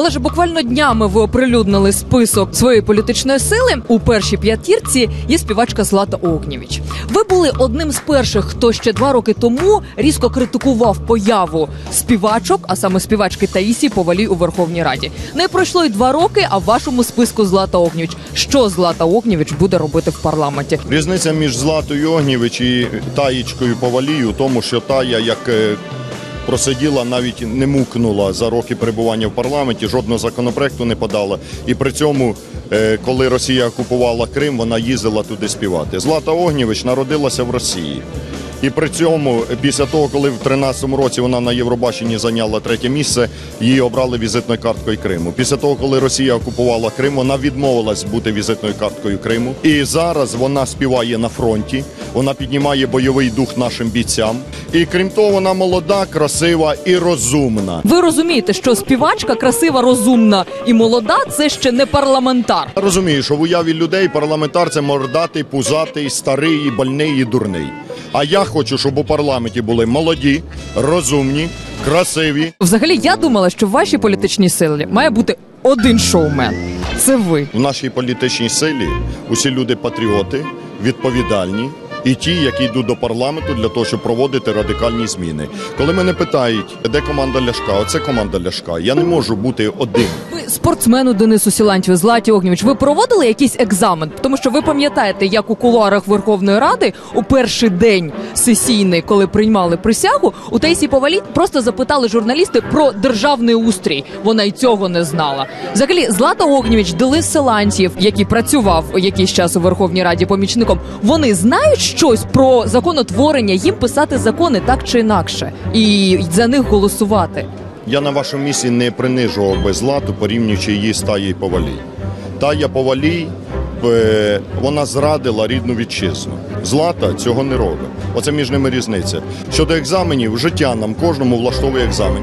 Олеже, буквально днями ви оприлюднили список своєї політичної сили. У першій п'ятірці є співачка Злата Огнєвіч. Ви були одним з перших, хто ще два роки тому різко критикував появу співачок, а саме співачки Таїсі Повалій у Верховній Раді. Не пройшло й два роки, а в вашому списку Злата Огнєвіч. Що Злата Огнєвіч буде робити в парламенті? Різниця між Златою Огнєвич і Таїчкою Повалію тому, що Тая, як е, просиділа, навіть не мукнула за роки перебування в парламенті, жодного законопроекту не подала. І при цьому, е, коли Росія окупувала Крим, вона їздила туди співати. Злата Огнєвич народилася в Росії. І при цьому, після того, коли в 13-му році вона на Євробаченні зайняла третє місце, її обрали візитною карткою Криму. Після того, коли Росія окупувала Крим, вона відмовилась бути візитною карткою Криму. І зараз вона співає на фронті, вона піднімає бойовий дух нашим бійцям. І крім того, вона молода, красива і розумна. Ви розумієте, що співачка красива, розумна і молода це ще не парламентар. Я розумію, що в уяві людей парламентар це мордатий, пузатий, старий, і больний і дурний. А я хочу, щоб у парламенті були молоді, розумні, красиві. Взагалі, я думала, що в вашій політичній силі має бути один шоумен. Це ви. В нашій політичній силі усі люди патріоти, відповідальні. І ті, які йдуть до парламенту для того, щоб проводити радикальні зміни. Коли мене питають, де команда Ляшка, оце команда Ляшка. Я не можу бути один. Ви спортсмену Денису Сілантьєву, Златі Огнєвіч, ви проводили якийсь екзамен? Тому що ви пам'ятаєте, як у кулуарах Верховної Ради у перший день сесійний, коли приймали присягу, у Таїсі Повалі просто запитали журналісти про державний устрій. Вона й цього не знала. Взагалі, Злата Огнєвіч, Денис Силантьєв, який працював якийсь час у Верховній Раді помічником, вони знають щось про законотворення, їм писати закони так чи інакше, і за них голосувати. Я на вашому місці не принижував би злату, порівнюючи її з Таєю Повалій. Тая Повалій, е, вона зрадила рідну вітчизну. Злата цього не робить. Оце між ними різниця. Щодо екзаменів, життя нам кожному влаштовує екзамен.